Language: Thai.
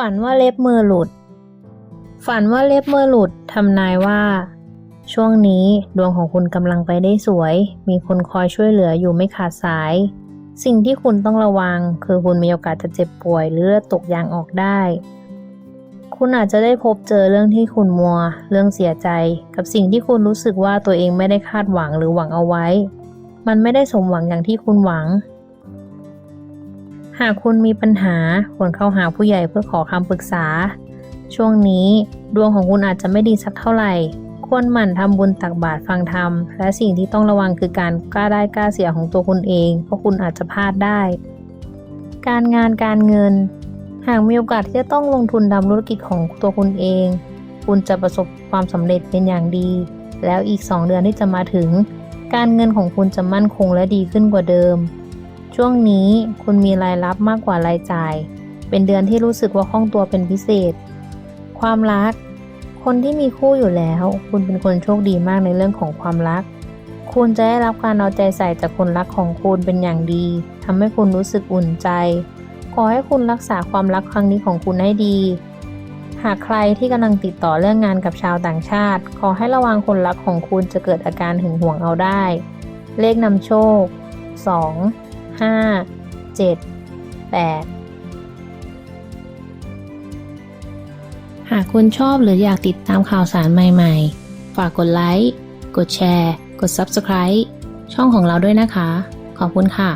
ฝันว่าเล็บมือหลุด ฝันว่าเล็บมือหลุดทำนายว่า ช่วงนี้ดวงของคุณกำลังไปได้สวย มีคนคอยช่วยเหลืออยู่ไม่ขาดสาย สิ่งที่คุณต้องระวัง คือคุณมีโอกาสจะเจ็บป่วยหรือเลือดตกยางออกได้ คุณอาจจะได้พบเจอเรื่องที่คุณมัว เรื่องเสียใจ กับสิ่งที่คุณรู้สึกว่าตัวเองไม่ได้คาดหวังหรือหวังเอาไว้ มันไม่ได้สมหวังอย่างที่คุณหวัง หากคุณมีปัญหาควรเข้าหาผู้ใหญ่เพื่อขอคำปรึกษา ช่วงนี้ดวงของคุณอาจจะไม่ดีสักเท่าไหร่ ควรหมั่นทำบุญตักบาตรฟังธรรม และสิ่งที่ต้องระวังคือการกล้าได้กล้าเสียของตัวคุณเอง เพราะคุณอาจจะพลาดได้ การงานการเงิน หากมีโอกาสที่จะต้องลงทุนทำธุรกิจของตัวคุณเอง คุณจะประสบความสำเร็จเป็นอย่างดี แล้วอีก 2 เดือนที่จะมาถึง การเงินของคุณจะมั่นคงและดีขึ้นกว่าเดิม ช่วงนี้คุณมีรายรับมากกว่ารายจ่าย เป็นเดือนที่รู้สึกว่าคล่องตัวเป็นพิเศษ ความรัก คนที่มีคู่อยู่แล้ว คุณเป็นคนโชคดีมากในเรื่องของความรัก คุณจะได้รับการเอาใจใส่จากคนรักของคุณเป็นอย่างดีทำให้คุณรู้สึกอุ่นใจ ขอให้คุณรักษาความรักครั้งนี้ของคุณให้ดี หากใครที่กำลังติดต่อเรื่องงานกับชาวต่างชาติ ขอให้ระวังคนรักของคุณจะเกิดอาการหึงหวงเอาได้ เลขนำโชค 2 5 7 8หากคุณชอบหรืออยากติดตามข่าวสารใหม่ๆ ฝากกดไลค์ กดแชร์ กด Subscribe ช่องของเราด้วยนะคะ ขอบคุณค่ะ